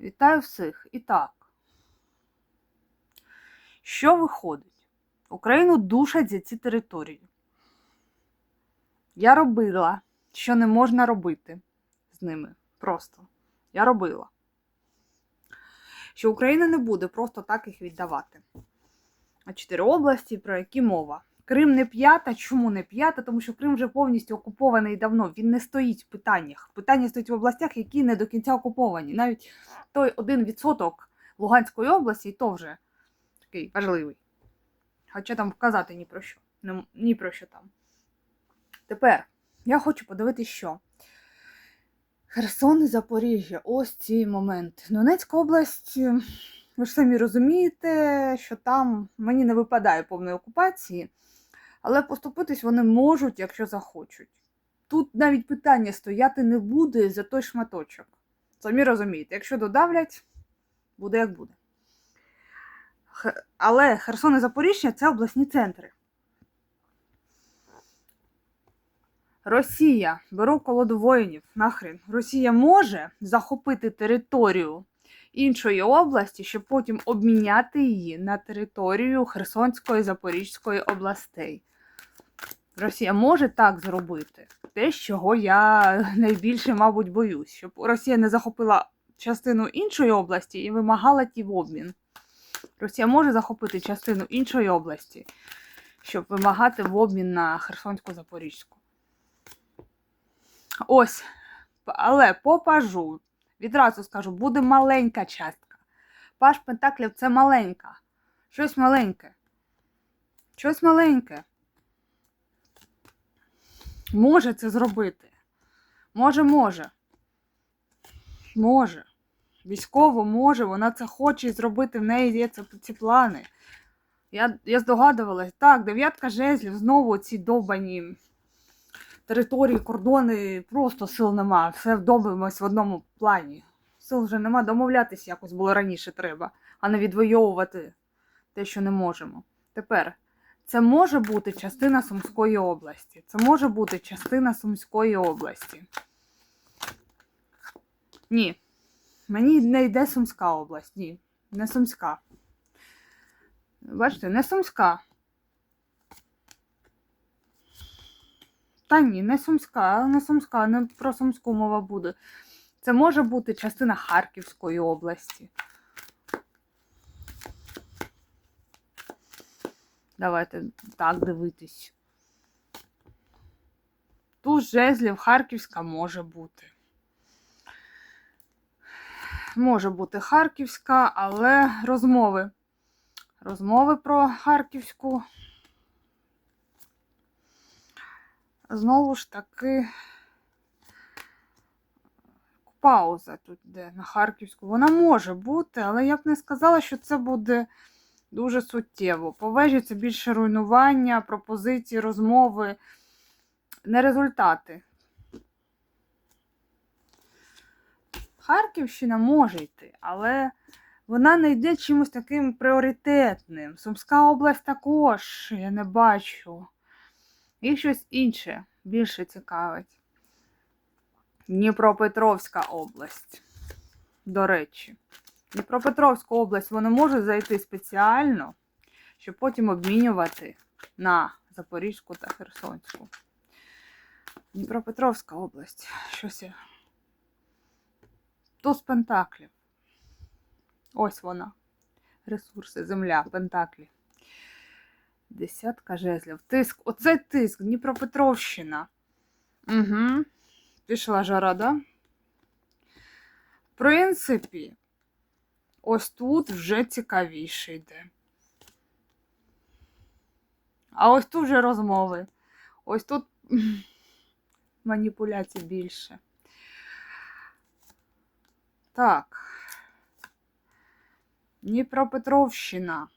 Вітаю всіх. І так. Що виходить? Україну душать за ці території. Я робила, що не можна робити з ними. Просто. Я робила. Що Україна не буде просто так їх віддавати. А чотири області, про які мова. Крим не п'ята. Чому не п'ята? Тому що Крим вже повністю окупований давно. Він не стоїть в питаннях. Питання стоїть в областях, які не до кінця окуповані. Навіть той один відсоток Луганської області, і то вже такий важливий. Хоча там вказати ні про що. Ні про що там. Тепер я хочу подивитися, що. Херсон і Запоріжжя. Ось ці моменти. Донецька область, ви ж самі розумієте, що там мені не випадає повної окупації, але поступитись вони можуть, якщо захочуть. Тут навіть питання стояти не буде за той шматочок. Самі розумієте, якщо додавлять, буде як буде. Але Херсон і Запоріжжя це обласні центри. Росія, беру колоду воїнів, нахрен. Росія може захопити територію іншої області, щоб потім обміняти її на територію Херсонської Запорізької областей. Росія може так зробити. Те, чого я найбільше, мабуть, боюсь, щоб Росія не захопила частину іншої області і вимагала ті в обмін. Росія може захопити частину іншої області, щоб вимагати в обмін на Херсонську Запорізьку. Ось. Але по пажу, відразу скажу, буде маленька частка. Паж Пентаклів це маленька. Щось маленьке. Щось маленьке. Може це зробити. Може, може. Може. Військово може, вона це хоче зробити, в неї є ці плани. Я, я здогадувалась, так, дев'ятка жезлів, знову ці довбані території, кордони, просто сил нема. Все вдобимось в одному плані. Сил вже нема, домовлятися якось було раніше треба, а не відвоювати те, що не можемо. Тепер, це може бути частина Сумської області. Це може бути частина Сумської області. Ні. Мені не йде Сумська область. Ні, не Сумська. Бачите, не Сумська. Та ні, не Сумська, не Сумська, не про Сумську мова буде. Це може бути частина Харківської області. Давайте так дивитись. Тут жезлів Харківська може бути. Може бути Харківська, але розмови. Розмови про Харківську. Знову ж таки, пауза тут йде на Харківську. Вона може бути, але я б не сказала, що це буде дуже суттєво. По вежі це більше руйнування, пропозиції, розмови, не результати. Харківщина може йти, але вона не йде чимось таким пріоритетним. Сумська область також, я не бачу. Їх щось інше більше цікавить. Дніпропетровська область. До речі, Дніпропетровську область вони можуть зайти спеціально, щоб потім обмінювати на Запорізьку та Херсонську. Дніпропетровська область. Щось я. Туз Пентаклів. Ось вона. Ресурси, земля, Пентаклі. Десятка жезлів. Тиск. Оце тиск. Дніпропетровщина. Угу. Пішла жара, да? В принципі, ось тут вже цікавіше йде. А ось тут вже розмови. Ось тут маніпуляцій більше. Так. Дніпропетровщина.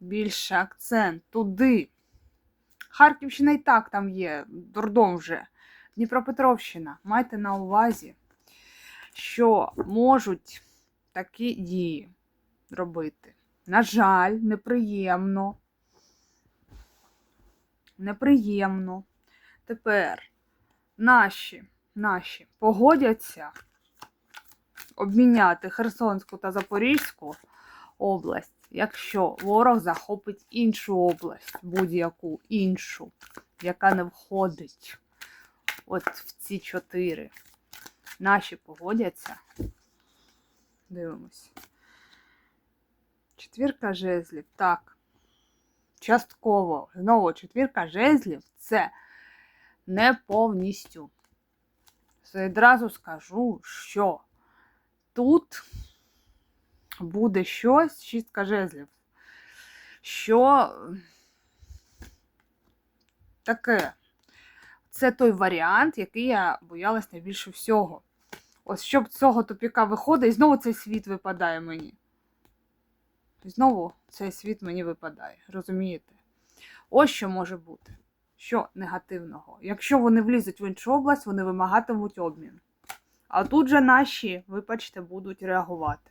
Більше акцент туди. Харківщина і так там є, дурдом вже. Дніпропетровщина. Майте на увазі, що можуть такі дії робити. На жаль, неприємно. Неприємно. Тепер наші, наші погодяться обміняти Херсонську та Запорізьку область, якщо ворог захопить іншу область, будь-яку іншу, яка не входить от в ці чотири. Наші погодяться. Дивимось. Четвірка жезлів. Так. Частково. Знову четвірка жезлів це не повністю. Одразу скажу, що тут буде щось, шістка жезлів, що таке. Це той варіант, який я боялась найбільше всього. Ось щоб цього тупіка виходить, і знову цей світ випадає мені. І знову цей світ мені випадає, розумієте? Ось що може бути. Що негативного? Якщо вони влізуть в іншу область, вони вимагатимуть обмін. А тут же наші, вибачте, будуть реагувати.